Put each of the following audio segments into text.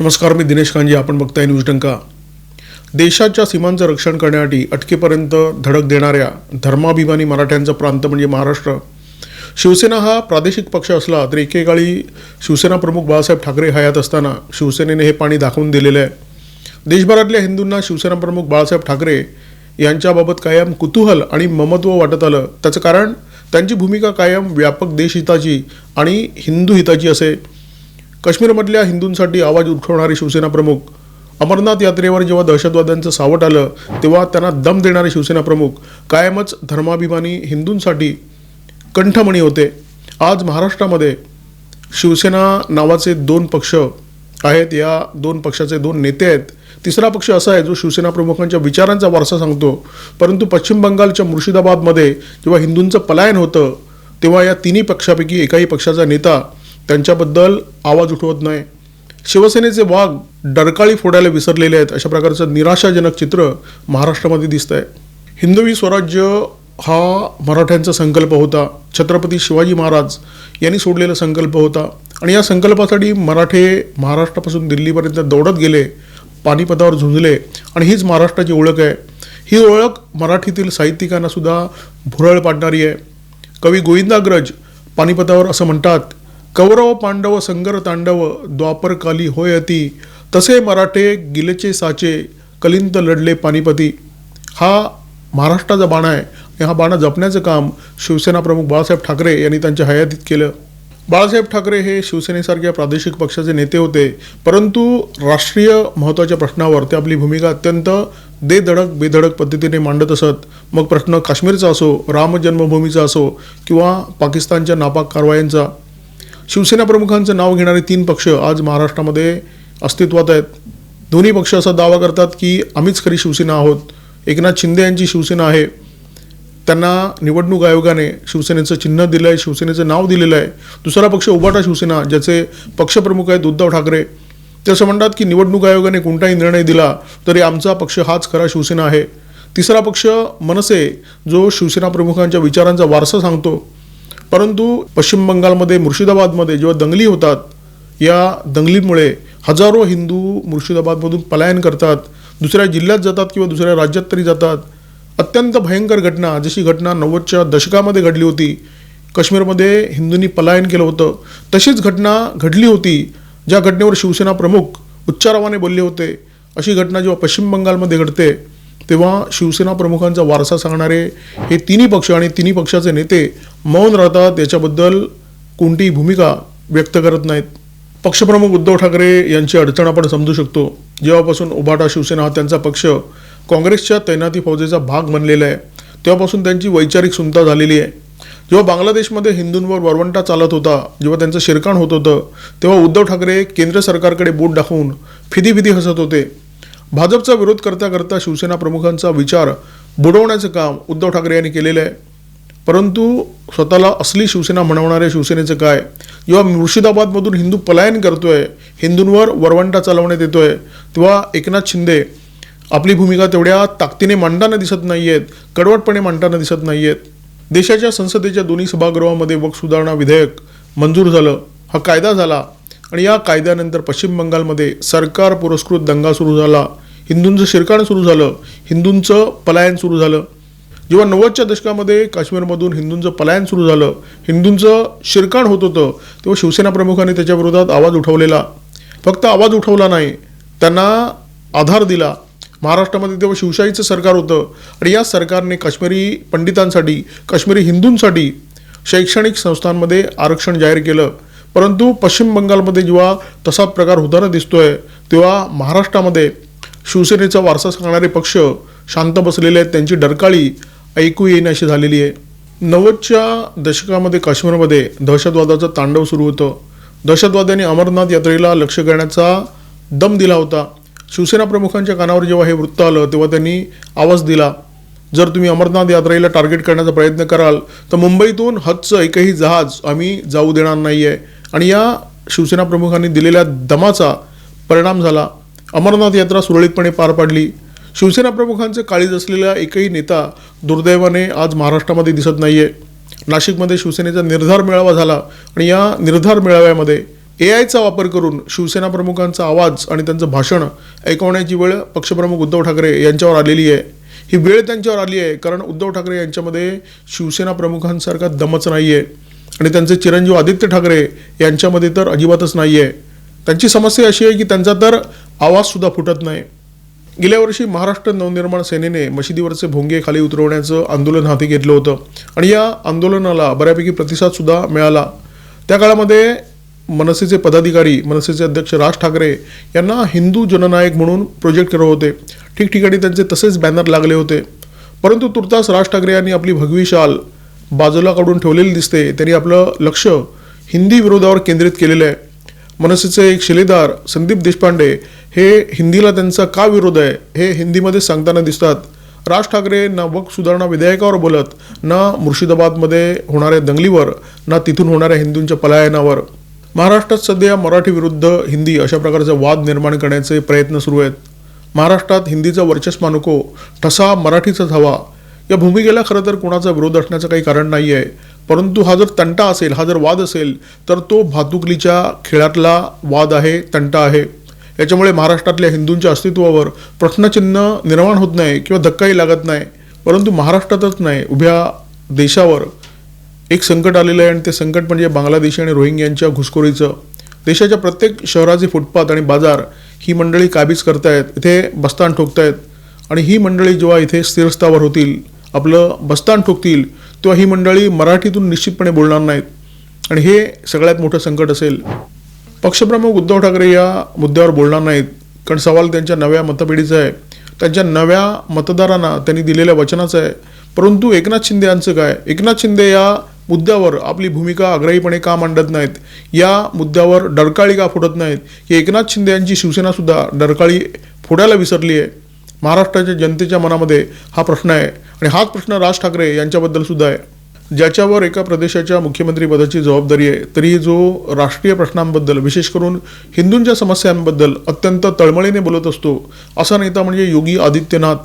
नमस्कार मी दिनेश कांजी आपण बघताय न्यूज डंका. देशाच्या सीमांचं रक्षण करण्यासाठी अटकेपर्यंत धडक देणाऱ्या धर्माभिमानी मराठ्यांचा प्रांत म्हणजे महाराष्ट्र. शिवसेना हा प्रादेशिक पक्ष असला तरी एकेकाळी शिवसेना प्रमुख बाळासाहेब ठाकरे हयात असताना शिवसेनेने हे पाणी दाखवून दिलेलं आहे. देशभरातल्या हिंदूंना शिवसेना प्रमुख बाळासाहेब ठाकरे यांच्याबाबत कायम कुतूहल आणि ममत्व वाटत आलं. त्याचं कारण त्यांची भूमिका कायम व्यापक देशहिताची आणि हिंदू हिताची असे. काश्मीरमधल्या हिंदूंसाठी आवाज उठवणारे शिवसेना प्रमुख. अमरनाथ यात्रेवर जेव्हा दहशतवाद्यांचं सावट आलं तेव्हा त्यांना दम देणारे शिवसेना प्रमुख कायमच धर्माभिमानी हिंदूंसाठी कंठमणी होते. आज महाराष्ट्रामध्ये शिवसेना नावाचे दोन पक्ष आहेत या दोन पक्षाचे दोन नेते आहेत. तिसरा पक्ष असा आहे जो शिवसेना प्रमुखांच्या विचारांचा वारसा सांगतो. परंतु पश्चिम बंगालच्या मुर्शिदाबादमध्ये जेव्हा हिंदूंचं पलायन होतं तेव्हा या तिन्ही पक्षापैकी एकाही पक्षाचा नेता त्यांच्याबद्दल आवाज उठवत नाही. शिवसेनेचे वाघ डरकाळी फोडायला विसरलेले आहेत अशा प्रकारचं निराशाजनक चित्र महाराष्ट्रामध्ये दिसत आहे हिंदवी स्वराज्य हा मराठ्यांचा संकल्प होता. छत्रपती शिवाजी महाराज यांनी सोडलेला संकल्प होता. आणि या संकल्पासाठी मराठे महाराष्ट्रापासून दिल्लीपर्यंत दौडत गेले पानिपतावर झुंजले आणि हीच महाराष्ट्राची ओळख आहे. ही ओळख मराठीतील साहित्यिकांनासुद्धा भुरळ पाडणारी आहे. कवी गोविंदाग्रज पानिपतावर असं म्हणतात कौरव पांडव संगर तांडव द्वापरकाली होय अति तसे मराठे गिलेचे साचे कलिंत लढले पानिपती. हा महाराष्ट्राचा बाणा आहे. हा बाणा जपण्याचं काम शिवसेना प्रमुख बाळासाहेब ठाकरे यांनी त्यांच्या हयातीत केलं. बाळासाहेब ठाकरे हे शिवसेनेसारख्या प्रादेशिक पक्षाचे नेते होते परंतु राष्ट्रीय महत्त्वाच्या प्रश्नावर ते आपली भूमिका अत्यंत देधडक बेधडक पद्धतीने मांडत असत. मग प्रश्न काश्मीरचा असो राम जन्मभूमीचा असो किंवा पाकिस्तानच्या नापाक कारवायांचा शिवसेना प्रमुखांचं नाव घेणारे तीन पक्ष आज महाराष्ट्रामध्ये अस्तित्वात आहेत. दोन्ही पक्ष असा दावा करतात की आम्हीच खरी शिवसेना आहोत. एकनाथ शिंदे यांची शिवसेना आहे. त्यांना निवडणूक आयोगाने शिवसेनेचं चिन्ह दिलं आहे शिवसेनेचं नाव दिलेलं आहे. दुसरा पक्ष उबाटा शिवसेना ज्याचे पक्षप्रमुख आहेत उद्धव ठाकरे. ते असं म्हणतात की निवडणूक आयोगाने कोणताही निर्णय दिला तरी आमचा पक्ष हाच खरा शिवसेना आहे. तिसरा पक्ष मनसे जो शिवसेना प्रमुखांच्या विचारांचा वारसा सांगतो परंतु पश्चिम बंगालमध्ये मुर्शिदाबादमध्ये जेव्हा दंगली होतात या दंगलीमुळे हजारो हिंदू मुर्शिदाबादमधून पलायन करतात दुसऱ्या जिल्ह्यात जातात किंवा दुसऱ्या राज्यात तरी जातात. अत्यंत भयंकर घटना जशी घटना नव्वदच्या दशकामध्ये घडली होती काश्मीरमध्ये हिंदूंनी पलायन केलं होतं तशीच घटना घडली होती ज्या घटनेवर शिवसेना प्रमुख उच्चारावाने बोलले होते. अशी घटना जेव्हा पश्चिम बंगालमध्ये घडते तेव्हा शिवसेना प्रमुखांचा वारसा सांगणारे हे तिन्ही पक्ष आणि तिन्ही पक्षाचे नेते मौन राहतात याच्याबद्दल कोणतीही भूमिका व्यक्त करत नाहीत. पक्षप्रमुख उद्धव ठाकरे यांची अडचण आपण समजू शकतो. जेव्हापासून उभाटा शिवसेना हा त्यांचा पक्ष काँग्रेसच्या तैनाती फौजेचा भाग बनलेला आहे तेव्हापासून त्यांची वैचारिक सुनता झालेली आहे. जेव्हा बांगलादेशमध्ये हिंदूंवर वरवंटा चालत होता जेव्हा त्यांचं शिरकाण होत होतं तेव्हा उद्धव ठाकरे केंद्र सरकारकडे बोट दाखवून फिदी फिदी हसत होते. भाजपचा विरोध करता करता शिवसेना प्रमुखांचा विचार बुडवण्याचं काम उद्धव ठाकरे यांनी केलेलं आहे. परंतु स्वतःला असली शिवसेना म्हणवणाऱ्या शिवसेनेचं काय? जेव्हा मुर्शिदाबादमधून हिंदू पलायन करतोय हिंदूंवर वरवंटा चालवण्यात येतोय तेव्हा एकनाथ शिंदे आपली भूमिका तेवढ्या ताकदीने मांडताना दिसत नाही आहेत कडवटपणे मांडताना दिसत नाही आहेत देशाच्या संसदेच्या दोन्ही सभागृहामध्ये वक सुधारणा विधेयक मंजूर झालं हा कायदा झाला आणि या कायद्यानंतर पश्चिम बंगालमध्ये सरकार पुरस्कृत दंगा सुरू झाला हिंदूंचं शिरकाण सुरू झालं हिंदूंचं पलायन सुरू झालं. जेव्हा नव्वदच्या दशकामध्ये काश्मीरमधून हिंदूंचं पलायन सुरू झालं हिंदूंचं शिरकाण होत होतं तेव्हा शिवसेना प्रमुखांनी त्याच्या विरोधात आवाज उठवलेला. फक्त आवाज उठवला नाही त्यांना आधार दिला. महाराष्ट्रामध्ये तेव्हा शिवशाहीचं सरकार होतं. आणि या सरकारने काश्मीरी पंडितांसाठी काश्मीरी हिंदूंसाठी शैक्षणिक संस्थांमध्ये आरक्षण जाहीर केलं. परंतु पश्चिम बंगालमध्ये जेव्हा तसा प्रकार होताना दिसतोय तेव्हा महाराष्ट्रामध्ये शिवसेनेचा वारसा सांगणारे पक्ष शांत बसलेले आहेत त्यांची डरकाळी ऐकू येईन अशी झालेली आहे. नव्वदच्या दशकामध्ये काश्मीरमध्ये दहशतवादाचं तांडव सुरू होतं. दहशतवाद्यांनी अमरनाथ यात्रेला लक्ष करण्याचा दम दिला होता. शिवसेना प्रमुखांच्या कानावर जेव्हा हे वृत्त आलं तेव्हा त्यांनी आवाज दिला. जर तुम्ही अमरनाथ यात्रेला टार्गेट करण्याचा प्रयत्न कराल तर मुंबईतून हजचं एकही जहाज आम्ही जाऊ देणार नाही आहे आणि या शिवसेना प्रमुखांनी दिलेल्या दमाचा परिणाम झाला. अमरनाथ यात्रा सुरळीतपणे पार पाडली. शिवसेना प्रमुखांचे काळीज असलेला एकही नेता दुर्दैवाने आज महाराष्ट्रामध्ये दिसत नाही आहे नाशिकमध्ये शिवसेनेचा निर्धार मेळावा झाला आणि या निर्धार मेळाव्यामध्ये ए आयचा वापर करून शिवसेना प्रमुखांचा आवाज आणि त्यांचं भाषण ऐकवण्याची वेळ पक्षप्रमुख उद्धव ठाकरे यांच्यावर आलेली आहे. ही वेळ त्यांच्यावर आली आहे कारण उद्धव ठाकरे यांच्यामध्ये शिवसेना प्रमुखांसारखा दमच नाही आहे आणि त्यांचे चिरंजीव आदित्य ठाकरे यांच्यामध्ये तर अजिबातच नाही आहे त्यांची समस्या अशी आहे की त्यांचा तर आवाजसुद्धा फुटत नाही. गेल्या वर्षी महाराष्ट्र नवनिर्माण सेनेने मशिदीवरचे भोंगे खाली उतरवण्याचं आंदोलन हाती घेतलं होतं. आणि या आंदोलनाला बऱ्यापैकी प्रतिसादसुद्धा मिळाला. त्या काळामध्ये मनसेचे पदाधिकारी मनसेचे अध्यक्ष राज ठाकरे यांना हिंदू जननायक म्हणून प्रोजेक्ट करत होते. ठिकठिकाणी त्यांचे तसेच बॅनर लागले होते. परंतु तुर्तास राज ठाकरे यांनी आपली भगवी शाल बाजूला काढून ठेवलेली दिसते त्यांनी आपलं लक्ष हिंदी विरोधावर केंद्रित केलेलं आहे. मनसेचे एक शिलेदार संदीप देशपांडे हे हिंदीला त्यांचा का विरोध आहे हे हिंदीमध्ये सांगताना दिसतात. राज ठाकरे ना वक सुधारणा विधेयकावर बोलत ना मुर्शिदाबादमध्ये होणाऱ्या दंगलीवर ना तिथून होणाऱ्या हिंदूंच्या पलायनावर. महाराष्ट्रात सध्या मराठी विरुद्ध हिंदी अशा प्रकारचा वाद निर्माण करण्याचे प्रयत्न सुरू आहेत. महाराष्ट्रात हिंदीचा वर्चस्व नको ठसा मराठीचाच हवा. या भूमिकेला खरं तर कोणाचा विरोध असण्याचं काही कारण नाही आहे परंतु हा जर तंटा असेल हा जर वाद असेल तर तो भातुकलीच्या खेळातला वाद आहे तंटा आहे. याच्यामुळे महाराष्ट्रातल्या हिंदूंच्या अस्तित्वावर प्रश्नचिन्ह निर्माण होत नाही किंवा धक्काही लागत नाही. परंतु महाराष्ट्रातच नाही उभ्या देशावर एक संकट आलेलं आहे आणि ते संकट म्हणजे बांगलादेशी आणि रोहिंग्यांच्या घुसखोरीचं. देशाच्या प्रत्येक शहराचे फुटपाथ आणि बाजार ही मंडळी काबीज करतायत इथे बस्तान ठोकतायत. आणि ही मंडळी जेव्हा इथे स्थिरस्थावर होतील आपलं बस्तान ठोकतील तेव्हा ही मंडळी मराठीतून निश्चितपणे बोलणार नाहीत. आणि हे सगळ्यात मोठं संकट असेल. पक्षप्रमुख उद्धव ठाकरे या मुद्द्यावर बोलणार नाहीत. कारण सवाल त्यांच्या नव्या मतपिढीचा आहे. त्यांच्या नव्या मतदारांना त्यांनी दिलेल्या वचनाचं आहे. परंतु एकनाथ शिंदे यांचं काय? एकनाथ शिंदे या मुद्द्यावर आपली भूमिका आग्रहीपणे का मांडत नाहीत? या मुद्द्यावर डरकाळी का फुटत नाहीत? की एकनाथ शिंदे यांची शिवसेनासुद्धा डरकाळी फोडायला विसरली आहे. महाराष्ट्राच्या जनतेच्या मनामध्ये हा प्रश्न आहे. आणि हाच प्रश्न राज ठाकरे यांच्याबद्दल सुद्धा आहे. ज्याच्यावर एका प्रदेशाच्या मुख्यमंत्रीपदाची जबाबदारी आहे तरी जो राष्ट्रीय प्रश्नांबद्दल विशेष करून हिंदूंच्या समस्यांबद्दल अत्यंत तळमळीने बोलत असतो असा नेता म्हणजे योगी आदित्यनाथ.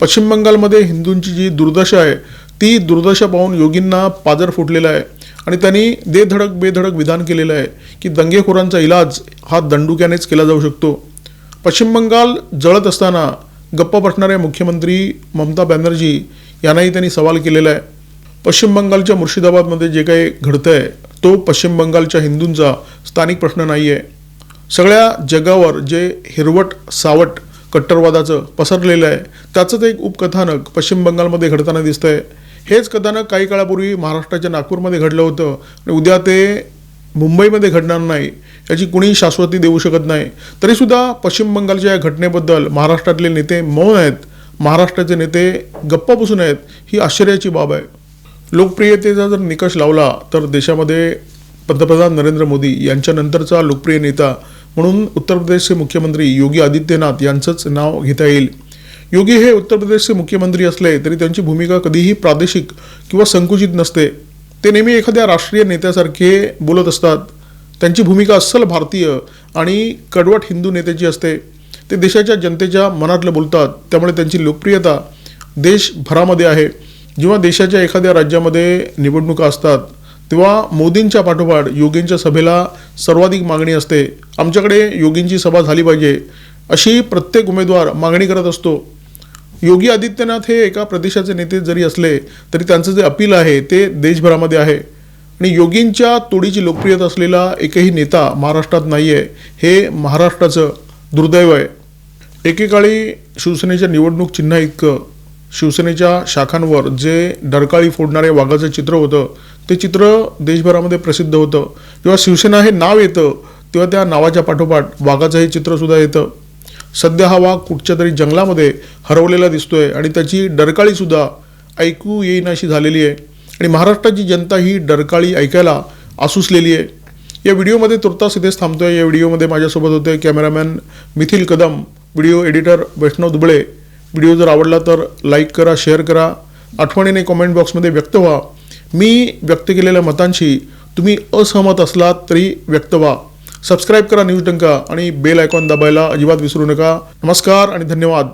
पश्चिम बंगालमध्ये हिंदूंची जी दुर्दशा आहे ती दुर्दशा पाहून योगींना पाजर फुटलेला आहे. आणि त्यांनी देधडक बेधडक विधान केलेलं आहे की दंगेखोरांचा इलाज हा दंडुक्यानेच केला जाऊ शकतो. पश्चिम बंगाल जळत असताना गप्प बसणाऱ्या मुख्यमंत्री ममता बॅनर्जी यांनाही त्यांनी सवाल केलेला आहे. पश्चिम बंगालच्या मुर्शिदाबादमध्ये जे काही घडतं आहे तो पश्चिम बंगालच्या हिंदूंचा स्थानिक प्रश्न नाही आहे सगळ्या जगावर जे हिरवट सावट कट्टरवादाचं पसरलेलं आहे त्याचंच एक उपकथानक पश्चिम बंगालमध्ये घडताना दिसतं आहे हेच कथानक काही काळापूर्वी महाराष्ट्राच्या नागपूरमध्ये घडलं होतं आणि उद्या ते मुंबईमध्ये घडणार नाही. याची कुणीही शाश्वती देऊ शकत नाही. तरीसुद्धा पश्चिम बंगालच्या या घटनेबद्दल महाराष्ट्रातले नेते मौन आहेत. महाराष्ट्राचे नेते गप्पा बसून आहेत ही आश्चर्याची बाब आहे. लोकप्रियतेचा जर निकष लावला तर देशामध्ये पंतप्रधान नरेंद्र मोदी यांच्यानंतरचा लोकप्रिय नेता म्हणून उत्तर प्रदेशचे मुख्यमंत्री योगी आदित्यनाथ यांचंच नाव घेता येईल. योगी हे उत्तर प्रदेशचे मुख्यमंत्री असले तरी त्यांची भूमिका कधीही प्रादेशिक किंवा संकुचित नसते. ते नेहमी एखाद्या राष्ट्रीय नेत्यासारखे बोलत असतात. त्यांची भूमिका अस्सल भारतीय आणि कडवट हिंदू नेत्याची असते ते देशाच्या जनतेच्या मनातलं बोलतात. त्यामुळे त्यांची लोकप्रियता देशभरामध्ये आहे. जेव्हा देशाच्या एखाद्या राज्यामध्ये निवडणुका असतात तेव्हा मोदींच्या पाठोपाठ योगींच्या सभेला सर्वाधिक मागणी असते. आमच्याकडे योगींची सभा झाली पाहिजे अशी प्रत्येक उमेदवार मागणी करत असतो. योगी आदित्यनाथ हे एका प्रदेशाचे नेते जरी असले तरी त्यांचं जे अपील आहे ते देशभरामध्ये आहे. आणि योगींच्या तोडीची लोकप्रियता असलेला एकही नेता महाराष्ट्रात नाही आहे हे महाराष्ट्राचं दुर्दैव आहे. एकेकाळी शिवसेनेच्या निवडणूक चिन्ह इतकं शिवसेनेच्या शाखांवर जे डरकाळी फोडणारे वाघाचं चित्र होतं ते चित्र देशभरामध्ये प्रसिद्ध होतं. जेव्हा शिवसेना हे नाव येतं तेव्हा त्या नावाच्या पाठोपाठ वाघाचं हे चित्रसुद्धा येतं. सध्या हा वाघ कुठच्या तरी जंगलामध्ये हरवलेला दिसतोय आणि त्याची डरकाळीसुद्धा ऐकू येईनाशी झालेली आहे. आणि महाराष्ट्राची जनता ही डरकाळी ऐकायला आसुसलेली आहे. या व्हिडिओमध्ये तुर्तास इथेच थांबतोय. या व्हिडिओमध्ये माझ्यासोबत होते cameraman Mithil Kadam video editor Vaishnav Duble. Video जर आवडला तर लाईक करा शेअर करा. आठवणीने कॉमेंट बॉक्समध्ये व्यक्त व्हा. मी व्यक्त केलेल्या मतांशी तुम्ही असहमत असलात तरी व्यक्त व्हा. सबस्क्राईब करा न्यूज डंका आणि बेल आयकॉन दाबायला अजिबात विसरू नका. नमस्कार आणि धन्यवाद.